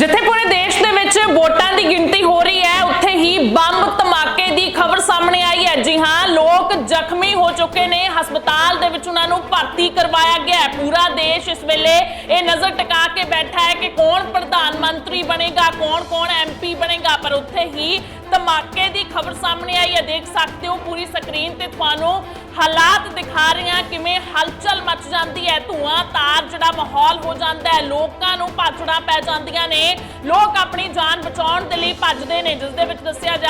ਜਿੱਥੇ ਪੂਰੇ ਦੇਸ਼ ਦੇ ਵਿੱਚ ਵੋਟਾਂ ਦੀ ਗਿਣਤੀ ਹੋ ਰਹੀ ਹੈ, ਉੱਥੇ ਹੀ ਬੰਬ ਧਮਾਕੇ ਦੀ ਖਬਰ ਸਾਹਮਣੇ ਆਈ ਹੈ। ਜੀ ਹਾਂ, ਲੋਕ ਜ਼ਖਮੀ ਹੋ ਚੁੱਕੇ ਨੇ। ਹਸਪਤਾਲ ਦੇ ਵਿੱਚ ਉਹਨਾਂ ਨੂੰ ਭਰਤੀ ਕਰਵਾਇਆ ਗਿਆ ਹੈ। ਪੂਰਾ ਦੇਸ਼ ਇਸ ਵੇਲੇ ਇਹ ਨਜ਼ਰ ਟਿਕਾ ਕੇ ਬੈਠਾ ਹੈ ਕਿ ਕੌਣ ਪ੍ਰਧਾਨ ਮੰਤਰੀ ਬਣੇਗਾ ਕੌਣ ਕੌਣ ਐਮਪੀ ਬਣੇਗਾ, ਪਰ ਉੱਥੇ ਹੀ ਧਮਾਕੇ ਦੀ ਖਬਰ ਸਾਹਮਣੇ ਆਈ ਹੈ। ਦੇਖ ਸਕਦੇ ਹੋ ਪੂਰੀ ਸਕਰੀਨ ਤੇ ਤੁਹਾਨੂੰ ਹਾਲਾਤ ਦਿਖਾ ਰਹੇ ਹਾਂ ਕਿਵੇਂ ਹਲਚਲ ਮਚ ਜਾਂਦੀ ਹੈ। ਧੂਆਂ, ਤਾਰ ਜਿਹੜਾ ਮਾਹੌਲ ਹੋ ਜਾਂਦਾ ਹੈ। ਲੋਕਾਂ ਨੂੰ ਭਾਜੜਾ ਪੈ ਜਾਂਦੀਆਂ ਨੇ। ਲੋਕ ਆਪਣੀ ਜਾਨ ਬਚਾਉਣ ਦੇ ਲਈ ਭੱਜਦੇ ਨੇ, ਜਿਸ ਦੇ ਵਿੱਚ ਦੱਸਿਆ ਜਾ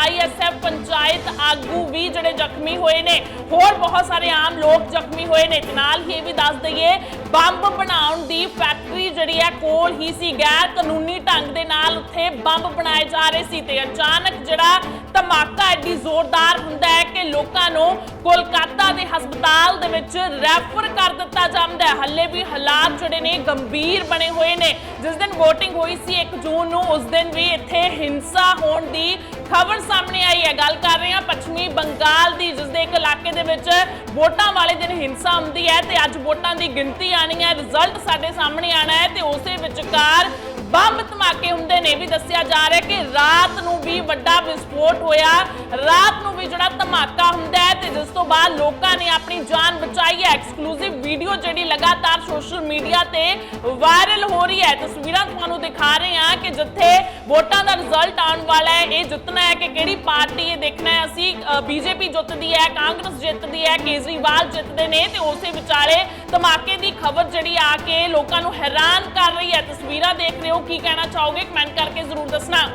ਆਈਐਸਐਫ ਪੰਚਾਇਤ ਆਗੂ ਵੀ ਜਿਹੜੇ ਜ਼ਖਮੀ ਹੋਏ ਨੇ, ਹੋਰ ਬਹੁਤ ਸਾਰੇ ਆਮ ਲੋਕ ਜ਼ਖਮੀ ਹੋਏ ਨੇ। ਤੇ ਨਾਲ ਹੀ ਇਹ ਵੀ ਦੱਸ ਦਈਏ, ਬੰਬ ਬਣਾਉਣ ਦੀ ਫੈਕਟਰੀ ਜਿਹੜੀ ਹੈ ਕੋਲ ਹੀ ਸੀ, ਗੈਰ ਕਾਨੂੰਨੀ ਢੰਗ ਦੇ ਨਾਲ ਉੱਥੇ ਬੰਬ ਬਣਾਏ ਜਾ ਰਹੇ ਸੀ ਤੇ ਅਚਾਨਕ ਜਿਹੜਾ ਧਮਾਕਾ ਐਡੀ ਜ਼ੋਰਦਾਰ ਹੁੰਦਾ ਹੈ ਕਿ ਲੋਕਾਂ ਨੂੰ ਕੋਲਕਾਤਾ ਦੇ ਹਸਪਤਾਲ ਦੇ ਵਿੱਚ ਰੈਫਰ ਕਰ ਦਿੱਤਾ ਜਾਂਦਾ ਹੈ। ਹੱਲੇ ਵੀ ਹਾਲਾਤ ਜਿਹੜੇ ਨੇ ਗੰਭੀਰ ਬਣੇ ਹੋਏ ਨੇ। ਜਿਸ ਦਿਨ VOTING ਹੋਈ ਸੀ 1 ਜੂਨ ਨੂੰ, ਉਸ ਦਿਨ ਵੀ ਇੱਥੇ ਹਿੰਸਾ ਹੋਣ ਦੀ ਖਬਰ ਸਾਹਮਣੇ ਆਈ ਹੈ। ਗੱਲ ਕਰ ਰਹੇ ਹਾਂ ਪੱਛਮੀ ਬੰਗਾਲ ਦੀ, ਜਿਸ ਦੇ ਇੱਕ ਇਲਾਕੇ ਦੇ ਵਿੱਚ ਵੋਟਾਂ ਵਾਲੇ ਦਿਨ ਹਿੰਸਾ ਹੁੰਦੀ ਹੈ ਤੇ ਅੱਜ ਵੋਟਾਂ ਦੀ ਗਿਣਤੀ ਆਣੀ ਹੈ। ਰਿਜ਼ਲਟ ਸਾਡੇ ਸਾਹਮਣੇ ਆਣਾ ਹੈ ਤੇ ਉਸੇ ਵਿਚਕਾਰ ਬੰਬ ਧਮਾਕੇ ਹੁੰਦੇ ਨੇ। ਵੀ ਦੱਸਿਆ ਜਾ ਰਿਹਾ ਕਿ ਰਾਤ ਨੂੰ ਵੀ ਵੱਡਾ ਵਿਸਫੋਟ ਹੋਇਆ। ਰਾਤ ਨੂੰ ਵੀ ਜਿਹੜਾ ਧਮਾਕਾ ਹੁੰਦਾ ਜਿਸ ਤੋਂ ਬਾਅਦ ਲੋਕਾਂ ਨੇ ਆਪਣੀ ਜਾਨ ਬਚਾਈ ਹੈ। ਐਕਸਕਲੂਸਿਵ ਵੀਡੀਓ ਜਿਹੜੀ ਲਗਾਤਾਰ ਸੋਸ਼ਲ ਮੀਡੀਆ ਤੇ ਵਾਇਰਲ ਹੋ ਰਹੀ ਹੈ। ਤਸਵੀਰਾਂ ਤੁਹਾਨੂੰ ਦਿਖਾ ਰਹੇ ਹਾਂ ਕਿ ਜਿੱਥੇ ਵੋਟਾਂ ਦਾ ਰਿਜ਼ਲਟ ਆਉਣ ਵਾਲਾ ਹੈ। ਇਹ ਜਿੱਤਣਾ ਹੈ ਕਿ ਕਿਹੜੀ ਪਾਰਟੀ ਇਹ ਦੇਖਣਾ ਹੈ। ਅਸੀਂ ਬੀਜੇਪੀ ਜਿੱਤਦੀ ਹੈ, ਕਾਂਗਰਸ ਜਿੱਤਦੀ ਹੈ, ਕੇਜਰੀਵਾਲ ਜਿੱਤਦੇ ਨੇ ਤੇ ਉਸੇ ਵਿਚਾਲੇ ਧਮਾਕੇ ਦੀ ਖਬਰ ਜਿਹੜੀ ਆ ਕੇ ਲੋਕਾਂ ਨੂੰ ਹੈਰਾਨ ਕਰ ਰਹੀ ਹੈ। ਤਸਵੀਰਾਂ ਦੇਖ ਰਹੇ ਹੋ, ਕੀ ਕਹਿਣਾ ਚਾਹੋਗੇ? ਕਮੈਂਟ ਕਰਕੇ ਜ਼ਰੂਰ ਦੱਸਣਾ।